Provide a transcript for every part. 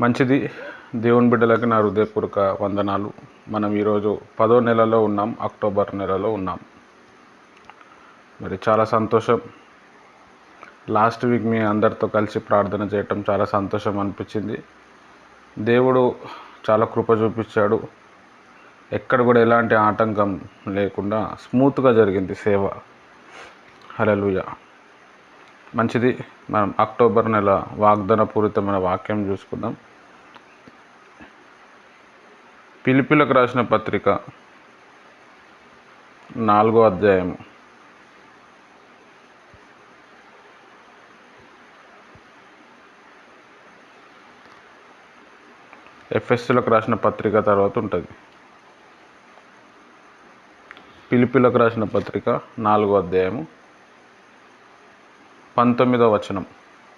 మంచిది. దేవుని బిడ్డలకి నా హృదయపూర్వక వందనాలు. మనం ఈరోజు పదో నెలలో ఉన్నాం అక్టోబర్ నెలలో ఉన్నాం. మరి చాలా సంతోషం. లాస్ట్ వీక్ మీ అందరితో కలిసి ప్రార్థన చేయటం చాలా సంతోషం అనిపించింది. దేవుడు చాలా కృప చూపించాడు. ఎక్కడ కూడా ఎలాంటి ఆటంకం లేకుండా స్మూత్గా జరిగింది సేవ. హలలుయ మంచిది. మనం అక్టోబర్ నెల వాగ్దాన పూరితమైన వాక్యం చూసుకుందాం. పిలిపిలకు రాసిన పత్రిక నాలుగో అధ్యాయము. ఎఫ్ఎస్సీలకు రాసిన పత్రిక తర్వాత ఉంటుంది. పిలిపిలకు రాసిన పత్రిక నాలుగో అధ్యాయము పంతొమ్మిదో వచనం.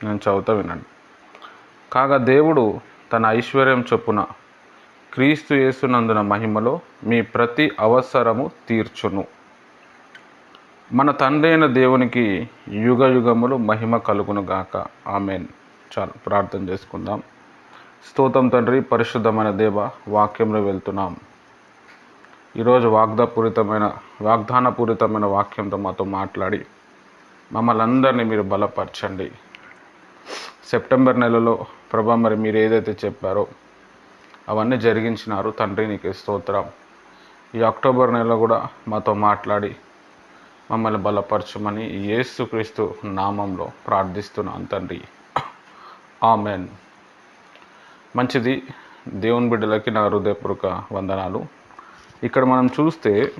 నేను చదువుతా వినండి. కాగా దేవుడు తన ఐశ్వర్యం చొప్పున క్రీస్తు యేసునందున మహిమలో మీ ప్రతి అవసరము తీర్చును. మన తండ్రి అయిన దేవునికి యుగ యుగములు మహిమ కలుగును గాక. ఆమెన్. చాలు ప్రార్థన చేసుకుందాం. స్తోతం తండ్రి పరిశుద్ధమైన దేవ వాక్యంలో వెళ్తున్నాం. ఈరోజు వాగ్దాపూరితమైన వాగ్దానపూరితమైన వాక్యంతో మాతో మాట్లాడి మమ్మల్ని అందరినీ మీరు బలపరచండి. సెప్టెంబర్ నెలలో ప్రభా మరి మీరు ఏదైతే చెప్పారో అవన్నీ జరిగించినారు. తండ్రి నీకు స్తోత్రం. ఈ అక్టోబర్ నెలలో కూడా మాతో మాట్లాడి మమ్మల్ని బలపరచమని యేసుక్రీస్తు నామంలో ప్రార్థిస్తున్నాను తండ్రి. ఆమెన్. మంచిది. దేవుని బిడ్డలకి నా హృదయపూర్వక వందనాలు. ఇక్కడ మనం చూస్తే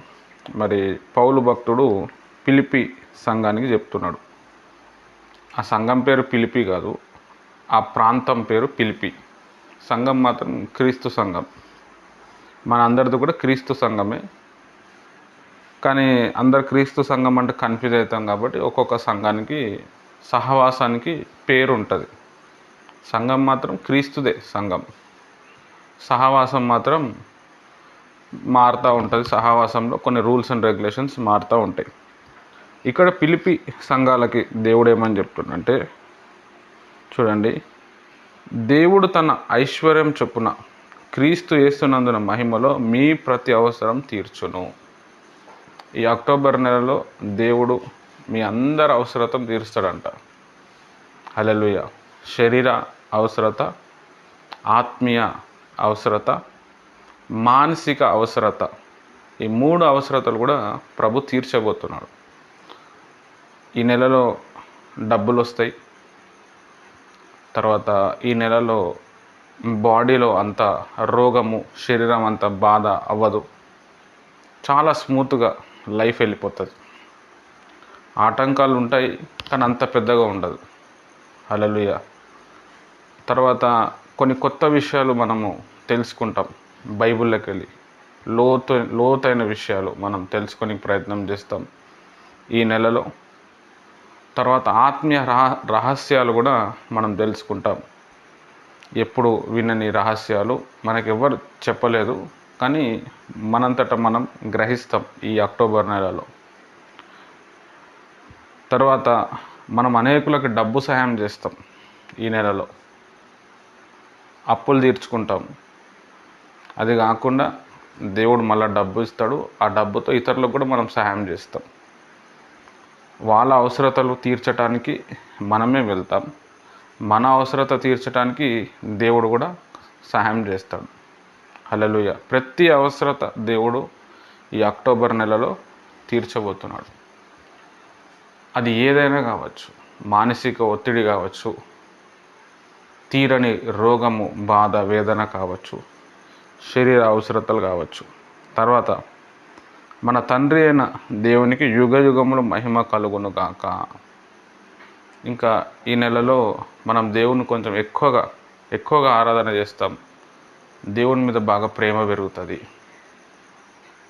మరి పౌలు భక్తుడు పిలిపి సంఘానికి చెప్తున్నాడు. ఆ సంఘం పేరు పిలిపి కాదు ఆ ప్రాంతం పేరు పిలిపి సంఘం మాత్రం క్రీస్తు సంఘం. మన అందరిది కూడా క్రీస్తు సంఘమే. కానీ అందరు క్రీస్తు సంఘం అంటే కన్ఫ్యూజ్ అవుతాం కాబట్టి ఒక్కొక్క సంఘానికి సహవాసానికి పేరు ఉంటుంది సంఘం మాత్రం క్రీస్తుదే సంఘం. సహవాసం మాత్రం మారుతూ ఉంటుంది. సహవాసంలో కొన్ని రూల్స్ అండ్ రెగ్యులేషన్స్ మారుతూ ఉంటాయి. ఇక్కడ పిలిపి సంఘాలకి దేవుడు ఏమని చెప్తుండంటే చూడండి దేవుడు తన ఐశ్వర్యం చొప్పున క్రీస్తు వేస్తున్నందున మహిమలో మీ ప్రతి అవసరం తీర్చును. ఈ అక్టోబర్ నెలలో దేవుడు మీ అందరి అవసరతం తీరుస్తాడంట. హలలుయ శరీర అవసరత ఆత్మీయ అవసరత మానసిక అవసరత ఈ మూడు అవసరతలు కూడా ప్రభు తీర్చబోతున్నాడు. ఈ నెలలో డబ్బులు వస్తాయి తర్వాత ఈ నెలలో బాడీలో అంత రోగము శరీరం అంత బాధ అవ్వదు. చాలా స్మూత్గా లైఫ్ వెళ్ళిపోతుంది. ఆటంకాలు ఉంటాయి కానీ అంత పెద్దగా ఉండదు. అలలుయ తర్వాత కొన్ని కొత్త విషయాలు మనము తెలుసుకుంటాం బైబిల్లోకి వెళ్ళి లోతు లోతైన విషయాలు మనం తెలుసుకొని ప్రయత్నం చేస్తాం. ఈ నెలలో తర్వాత ఆత్మీయ రహ రహస్యాలు కూడా మనం తెలుసుకుంటాం. ఎప్పుడు వినని రహస్యాలు మనకెవ్వరు చెప్పలేదు కానీ మనంతట మనం గ్రహిస్తాం ఈ అక్టోబర్ నెలలో. తర్వాత మనం అనేకులకు డబ్బు సహాయం చేస్తాం ఈ నెలలో. అప్పులు తీర్చుకుంటాం. అది కాకుండా దేవుడు మళ్ళీ డబ్బు ఇస్తాడు ఆ డబ్బుతో ఇతరులకు కూడా మనం సహాయం చేస్తాం. వాళ్ళ అవసరతలు తీర్చటానికి మనమే వెళ్తాం. మన అవసరత తీర్చడానికి దేవుడు కూడా సహాయం చేస్తాడు. హలలుయ ప్రతి అవసరత దేవుడు ఈ అక్టోబర్ నెలలో తీర్చబోతున్నాడు. అది ఏదైనా కావచ్చు మానసిక ఒత్తిడి కావచ్చు తీరని రోగము బాధ వేదన కావచ్చు శరీర అవసరతలు కావచ్చు. తర్వాత మన తండ్రి అయిన దేవునికి యుగ యుగములు మహిమ కలుగును గాక ఇంకా ఈ నెలలో మనం దేవుని కొంచెం ఎక్కువగా ఎక్కువగా ఆరాధన చేస్తాం. దేవుని మీద బాగా ప్రేమ పెరుగుతుంది.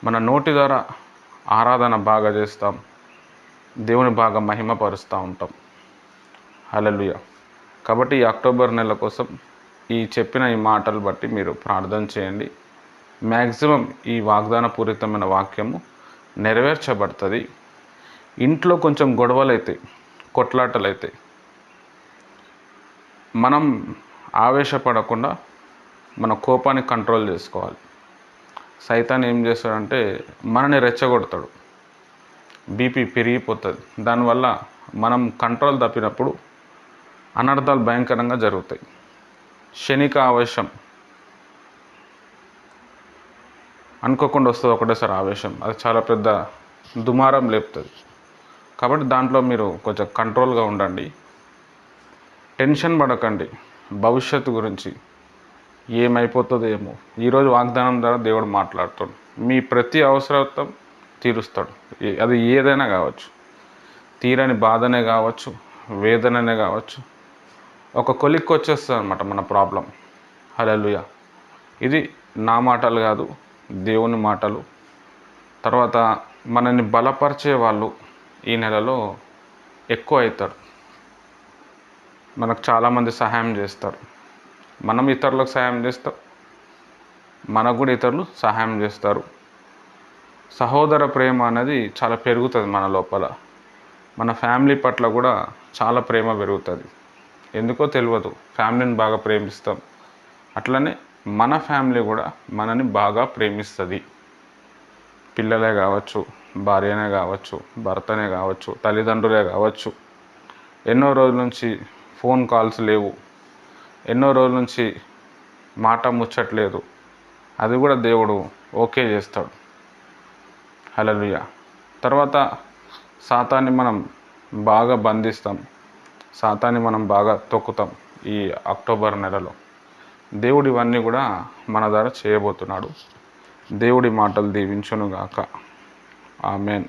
మన నోటి ద్వారా ఆరాధన బాగా చేస్తాం. దేవుని బాగా మహిమపరుస్తూ ఉంటాం. హలలుయ కాబట్టి ఈ అక్టోబర్ నెల కోసం ఈ చెప్పిన ఈ మాటలు బట్టి మీరు ప్రార్థన చేయండి. మ్యాక్సిమం ఈ వాగ్దాన పూరితమైన వాక్యము నెరవేర్చబడుతుంది. ఇంట్లో కొంచెం గొడవలు అవుతాయి కొట్లాటలు అవుతాయి మనం ఆవేశపడకుండా మన కోపాన్ని కంట్రోల్ చేసుకోవాలి. సైతాన్ ఏం చేస్తాడంటే మనని రెచ్చగొడతాడు. బీపీ పెరిగిపోతుంది. దానివల్ల మనం కంట్రోల్ తప్పినప్పుడు అనర్థాలు భయంకరంగా జరుగుతాయి. క్షణిక ఆవేశం అనుకోకుండా వస్తుంది ఒకటేసారి ఆవేశం. అది చాలా పెద్ద దుమారం లేపుతుంది. కాబట్టి దాంట్లో మీరు కొంచెం కంట్రోల్గా ఉండండి. టెన్షన్ పడకండి. భవిష్యత్తు గురించి ఏమైపోతుందో ఏమో. ఈరోజు వాగ్దానం ద్వారా దేవుడు మాట్లాడుతాడు. మీ ప్రతి అవసరత్వం తీరుస్తాడు. అది ఏదైనా కావచ్చు. తీరని బాధనే కావచ్చు వేదననే కావచ్చు. ఒక కొలిక్కి వచ్చేస్తుంది అనమాట మన ప్రాబ్లం. హలలుయ ఇది నా మాటలు కాదు. దేవుని మాటలు. తర్వాత మనల్ని బలపరిచే వాళ్ళు ఈ నెలలో ఎక్కువ అవుతారు. మనకు చాలామంది సహాయం చేస్తారు. మనం ఇతరులకు సహాయం చేస్తాం మనకు కూడా ఇతరులు సహాయం చేస్తారు. సహోదర ప్రేమ అనేది చాలా పెరుగుతుంది మన లోపల. మన ఫ్యామిలీ పట్ల కూడా చాలా ప్రేమ పెరుగుతుంది. ఎందుకో తెలియదు ఫ్యామిలీని బాగా ప్రేమిస్తాం. అట్లనే మన ఫ్యామిలీ కూడా మనని బాగా ప్రేమిస్తుంది. పిల్లలే కావచ్చు భార్యనే కావచ్చు భర్తనే కావచ్చు తల్లిదండ్రులే కావచ్చు. ఎన్నో రోజుల నుంచి ఫోన్ కాల్స్ లేవు. ఎన్నో రోజుల నుంచి మాట ముచ్చట్లేదు. అది కూడా దేవుడు ఓకే చేస్తాడు. హలలుయ తర్వాత సాతాన్ని మనం బాగా బంధిస్తాం. సాతాన్ని మనం బాగా తొక్కుతాం ఈ అక్టోబర్ నెలలో. దేవుడు ఇవన్నీ కూడా మన ద్వారా చేయబోతున్నాడు. దేవుడి మాటలు దీవించునుగాక. ఆమెన్.